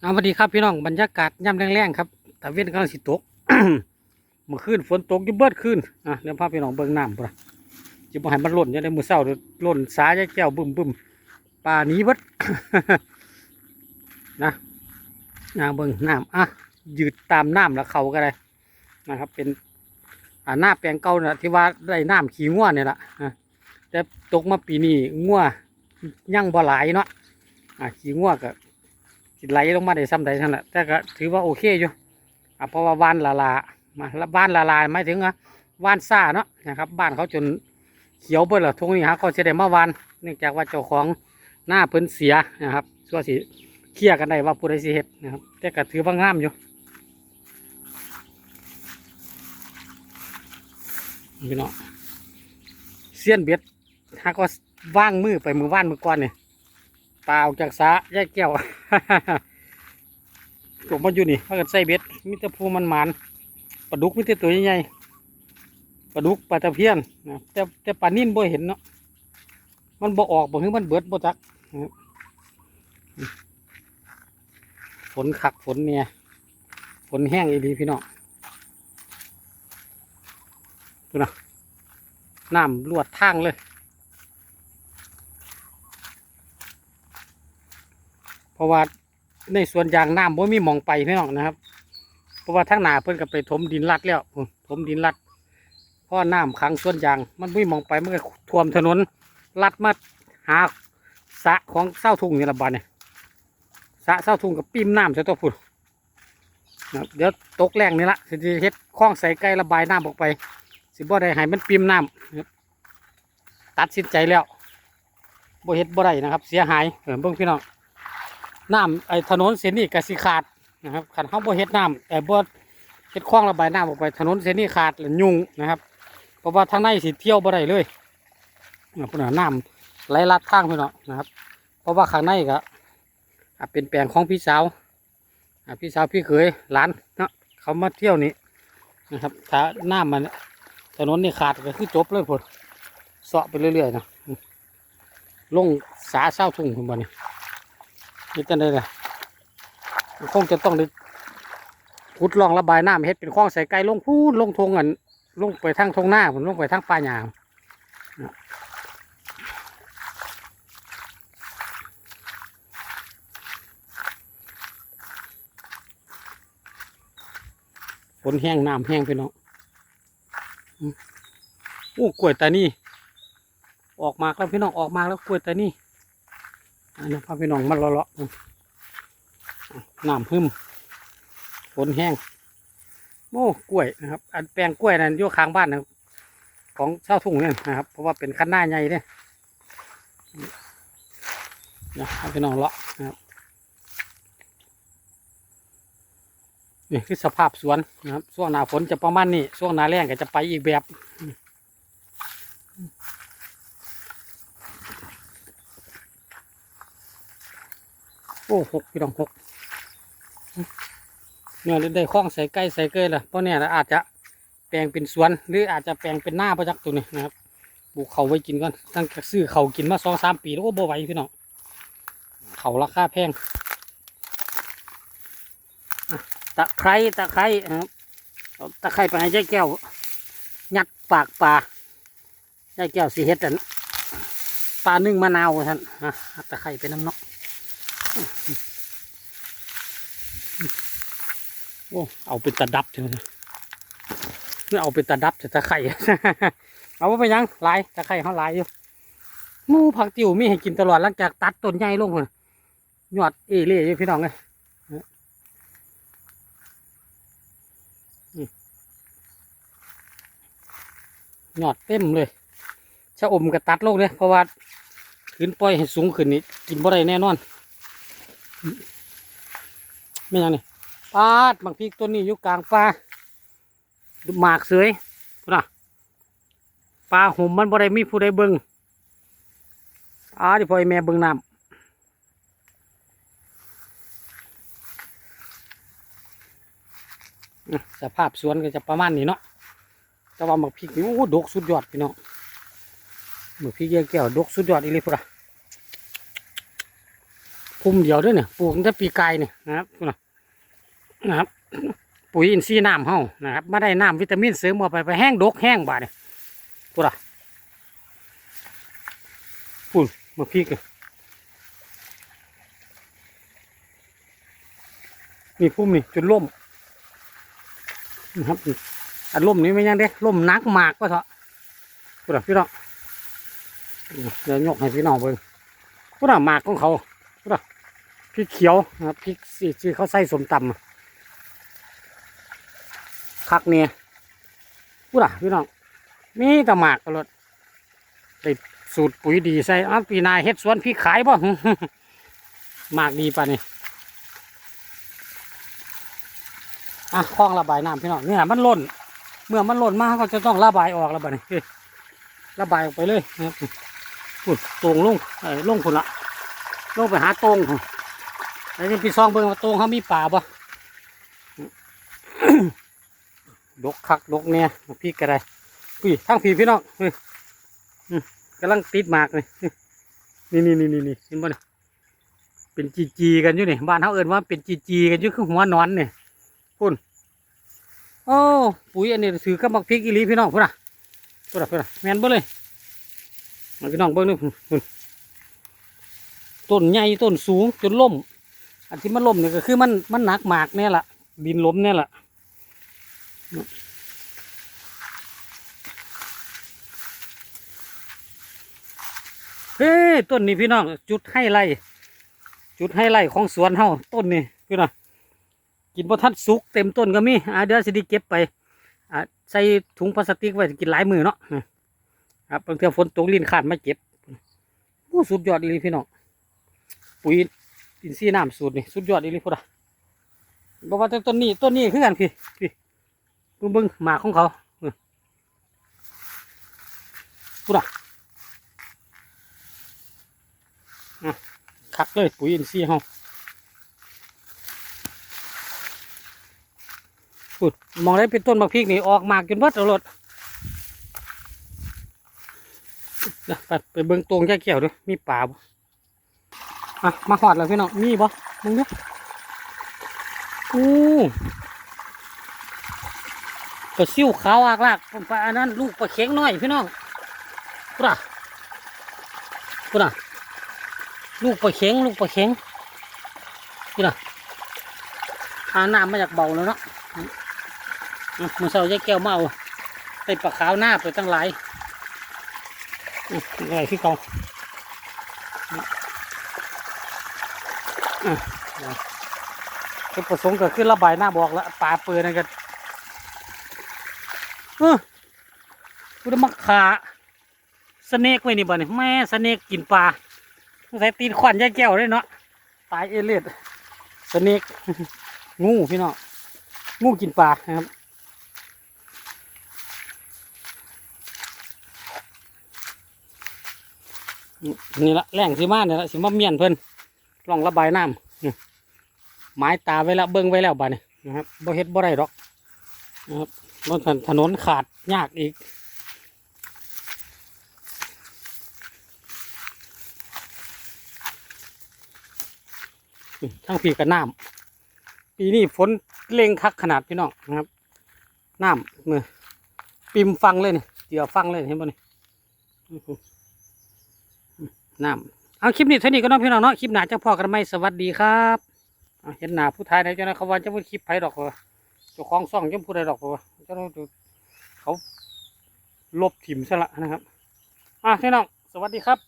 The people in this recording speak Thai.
เอาสวัสดีครับพี่น้องบรรยากาศย่ำแรงๆครับตะเวนกำลังสิตกเมื่อคืนฝนตกยิ่เบิดคืนอะเดี๋ยวพาพพี่น้องเบิ่งน้ำพุ่นล่ะจะบ่ให้มันหล่นจะได้มือเศร้าเดี๋ยวหล่นสายแก้วบึ้มบึ้มป่าหนี้เบิดนะนาเบิ่งน้ำอะยืดตามน้ำแล้วเขาก็ได้นะครับ เป็นอ่าหน้าแปลงเก่าน่ะที่ว่าได้น้ำขี้ง่วเนี่ยแหละ่ะแต่ตกมาปีนี้ง่วยังบ่หลายเนาะอะขี้ง่วก็สิ ไหลลงมาได้ซ้ำใดทั้งนั้นแหละแต่ก็ถือว่าโอเคอยู่อะเพราะว่าบ้านละลามาแล้วบ้านละลายหมายถึงว่าบ้านซ่าเนาะนะครับบ้านเขาจนเขียวเบิดละทงนี้ฮะเขาจะได้มาวานเนื่องจากว่าเจ้าของหน้าเพิ่นเสียนะครับส่วนสิเคลียร์กันได้ว่าผู้ใดสิเฮ็ดนะครับแต่ก็ถือว่างามอยู่พี่น้องเสี้ยนเบ็ดฮะก็ว่างมือไปมือว่านมือก่อนเนี่ย ปลาออกจากสาแยกแก้วจบมาอยู่นี่ถ้าเกิดใส่เบ็ดมิตรภูมันหมานปลาดุกมิตรตัวใหญ่ๆปลาดุกปลาตะเพียนนะแต่แต่ปลานิ่นบ่เห็นเนาะมันบ่ออกบ่คือมันเบิดบ่จักฝนขักฝนเนี่ยฝนแห้งอีดีพี่น้องดูนะน้ำลวดทางเลย เพราะว่าในสวนยางน้ำบ่มีมองไปพี่น้องนะครับ เพราะว่าทั้งหนาเพิ่นก็ไปถมดินลัดแล้วถมดินลัดเพราะน้ำขังสวนยาง มันไม่มองไปมันก็ท่วมถนนลัดมาหาสะของเศร้าทุ่งนี่ละบาดเนี่ยสะเศร้าทุ่งกับปิ้มน้ำใส่ตัวพุ่นะเดี๋ยวตกแรงนี่ละสิเฮ็ดคล้องใส่ไก่ระบายน้ำออกไป สิบ่ได้ให้มันปิ้มน้ำตัดสินใจแล้วบ่เฮ็ดบ่ได้นะครับ เสียหายเออเบิ่งพี่น้อง น้ำไอ้ถนนเส้นนี้กสิขาดนะครับขันห้องบ่เฮ็ดน้ำแต่บ่เฮ็ดคลองระบายน้ำออกไปถนนเส้นนี้ขาดแล้วยุ่งนะครับเพราะว่าทางในสิเที่ยวบ่ได้เลยนะพุ่นน่ะน้ำไหลลัดทางพี่น้องนะครับ เพราะว่าข้างในก็เป็นแปลงของพี่สาวพี่สาวพี่เขยหลานเนาะเขามาเที่ยวนี้นะครับ ถ้าน้ำมันถนนนี่ขาดก็คือจบเลยพุ่นเสาะไปเรื่อยๆนะลงสาเศร้าทุ่งพุ่นบ่นี่ นี่จะได้เลยคงจะต้องได้ขุดลองระบายน้ำเฮ็ดเป็นคลองใส่ไก่ลงพูดลงทงอันลงไปทางทงหน้าผมลงไปทางป่าหยางฝนแห้งน้ำแห้งพี่น้องอืมโอ้กล้วยตานี่ออกมากแล้วพี่น้องออกมาแล้วกล้วยตานี่ อันนี้พาพี่น้องมาเลาะน้ำพึ่มฝนแห้งโอ้กล้วยนะครับ อันแปลงกล้วยนั่นอยู่ข้างบ้านนะของเช่าทุ่งเนี่ยนะครับ เพราะว่าเป็นคันหน้าใหญ่เนี่ยนะพาพี่น้องเลาะนะครับนี่คือสภาพสวนนะครับช่วงหน้าฝนจะประมาณนี้ช่วงหน้าแล้งก็จะไปอีกแบบ โอ้หกพี่น้องหกเนี่ยได้คล้องใส่ไก่ใส่เกยละเพราะเนี่ยอาจจะแปลงเป็นสวน หรืออาจจะแปลงเป็นหน้าประจักษ์ตัวนี้นะครับปลูกเขาไว้กินก่อนตั้งแต่ซื้อเขากินมาสองสามปีแล้วก็บ่ไหวพี่น้องเขาราคาแพงตะไคร้ตะไคร้นะครับตะไคร้ไปให้ยายแก้ว ยัดปากปลายายแก้วสิเฮ็ดอันปลานึ่งมะนาวท่านอะตะไคร้ไปน้ำเนาะ โอ้เอาเป็นตะดับใช่ไหมนี่เอาเป็นตะดับจะตะไคร่เอาไปยังลายตะไคร่เขาลายอยู่มูผักติ๋วมีให้กินตลอดหลังจากตัดต้นใหญ่ลงเลยยอดเอเล่ยพี่น้องเลยยอดเต็มเลยชะอมก็ตัดลงเลยเพราะว่าขึ้นปล่อยให้สูงขึ้นนี่กินบ่ได้แน่นอน ไม่ยังนี่ปาดบางพริกต้นนี้อยู่กลางป่าหมากเสยพุ่นน่ะปลาหุ่มมันบ่ได้มีผู้ใดเบิ่งอ่าดิพ่อแม่เบิ่งน้ำสภาพสวนก็จะประมาณนี้เนาะ แต่ว่าหมากพริกนี่โอ้ดกสุดยอดพี่น้องหมากพริกเยี่ยแก้วดกสุดยอดอีหลีพุ่นน่ะ ปุ่มเดียวด้วยเนี่ยปลูกตั้งแต่ปีกายเนี่ยนะครับนะครับ ปุ๋ยอินทรีย์น้ำเฮานะครับไมาได้น้ำวิตามินเสริมเอาไปไปแห้งดกแห้งบาดเนี่ยกูละปุ่นมาพริกเลยนี่พุ่มนี่จุดล่มนะครับอันล่มนี้ไม่ยังเด้ล่มนักหมากก็เถอะกูละพี่น้องเดี๋ยวยกให้พี่น้องเบิ่งกูละหมากของเขากูละ พริกเขียวนะพริกสีที่เขาใส่สมตำอะคักเนี่ยพูดอะพี่น้องมีตะหมากรถได้สูตรปุ๋ยดีใส่อ้าวปีนายเฮ็ดสวนพี่ขายบ่ะหมากดีป่ะนี่อะคลองระบายน้ำพี่น้องเนี่ยมันล้น เมื่อมันล้นมากก็จะต้องระบายออกแล้วบ่นี่ยระบายออกไปเลยนะครับตรงลงเอ้ยลงพุ่นละลงไปหาตรง แล้วจะพี่ซองเบิ่งว่าตรงเขามีป่าบ่ดกคักดกเนี่ยพี่กระไดพี่ทั้งพี่พี่น้องเฮ้ยกำลังติดหมากเลยนี่นี่นี่นี่นี่เห็นบ่เนี่ยเป็นจีจีกันอยู่นี่บ้านเขาเอิ้นว่าเป็นจีจีกันอยู่คือหัวนอนเนี่ยพุ่นโอ้ปุ๋ยอันนี้ถือกับบักพริกอีลีพี่น้องพุ่นอะพุ่นอะพุ่นอะแมนเบ่เลยมาพี่น้องเบิ่งนี่พุ่นพุ่นต้นใหญ่ต้นสูงจนล่ม อันที่มันล่มเนี่ยก็คือมันมันหนักหมากเนี่ยแหละดินล้มเนี่ยแหละเฮ้ยต้นนี้พี่น้องจุดให้ไล่จุดให้ไล่ของสวนเฮาต้นนี้พี่น้องกินพอทัดสุกเต็มต้นก็มีอ่าเดี๋ยวสิดีเก็บไปอ่าใส่ถุงพลาสติกไว้กินหลายมือเนาะครับบางเทีฝนตกลินขาดมาเก็บโอ้สุดยอดเลยพี่น้องปุ๋ย อินทรีน้ำสูตรนี่สุดยอดเลยพุ่นอะบอกว่าแต่ต้นนี้ต้นนี้คือกันพี่พี่บิ่งบิ่งหมากของเขาเออพุ่นอะคักเลยปุ๋ยอินทรีเฮาพูดมองได้เป็นต้นมะพริกนี่ออกหมากจนเบิดเอารถเดี๋ยวไปไปเบิ่งตรงแก่เกี่ยวด้วยมีป่าบ่ อะมาหอดแล้วพี่น้องมีบ่มึงดูอู้ปลาซิ่วขาวอากลากปลาอันนั้นลูกปลาเข็งน้อยพี่น้องปุ๊ดอะปุ๊ดอะลูกปลาเข็งลูกปลาเข็งนี่นะหาน้ำมาจากเบาแล้วเนาะมือเสาแยกแก้วมาเอาไปปลาขาวหน้าไปตั้งหลายอืมอะไรที่เขา อะจุดประสงค์ก็คือระบายหน้าบอกแล้วปลาเปื่อยนั่นก็เออกูได้มาขาสเนกไว้นี่บ่เนี่ยแม่สเนกกินปลาใส่ตีนขวัญยายแก้วเลยเนาะตายเอเลียดสเนกงูพี่น้องงูกินปลานะครับนี่ละแหล่งสิมาเนี่ยละสิมาเมียนเพิ่น ลองระบายน้ำไม้ตาไว้แล้วเบิ้งไว้แล้วบ้านี่นะครับบ่เฮ็ดบ่ได้ดอกนะครับบนถนนขาดยากอีกทั้งปีกับน้ำปีนี้ฝนเร่งคักขนาดพี่น้องนะครับน้ำมือปิมฟังเลยนี่เดี๋ยวฟังเลยเห็นป่ะนี่น้ำ เอาคลิปนี้เท่านี้ก็น้องพี่น้องเนาะคลิปหนาจะพอกันไหมสวัสดีครับเห็นหนาผู้ไทยในเจ้าหน้าเขาว่าจะพูดคลิปไผ่ดอกเหรอจะคล้องซ่องจะพูดอะไรดอกเหรอเจ้าหน้าเขาลบถิ่มซะละนะครับอะพี่น้องสวัสดีครับ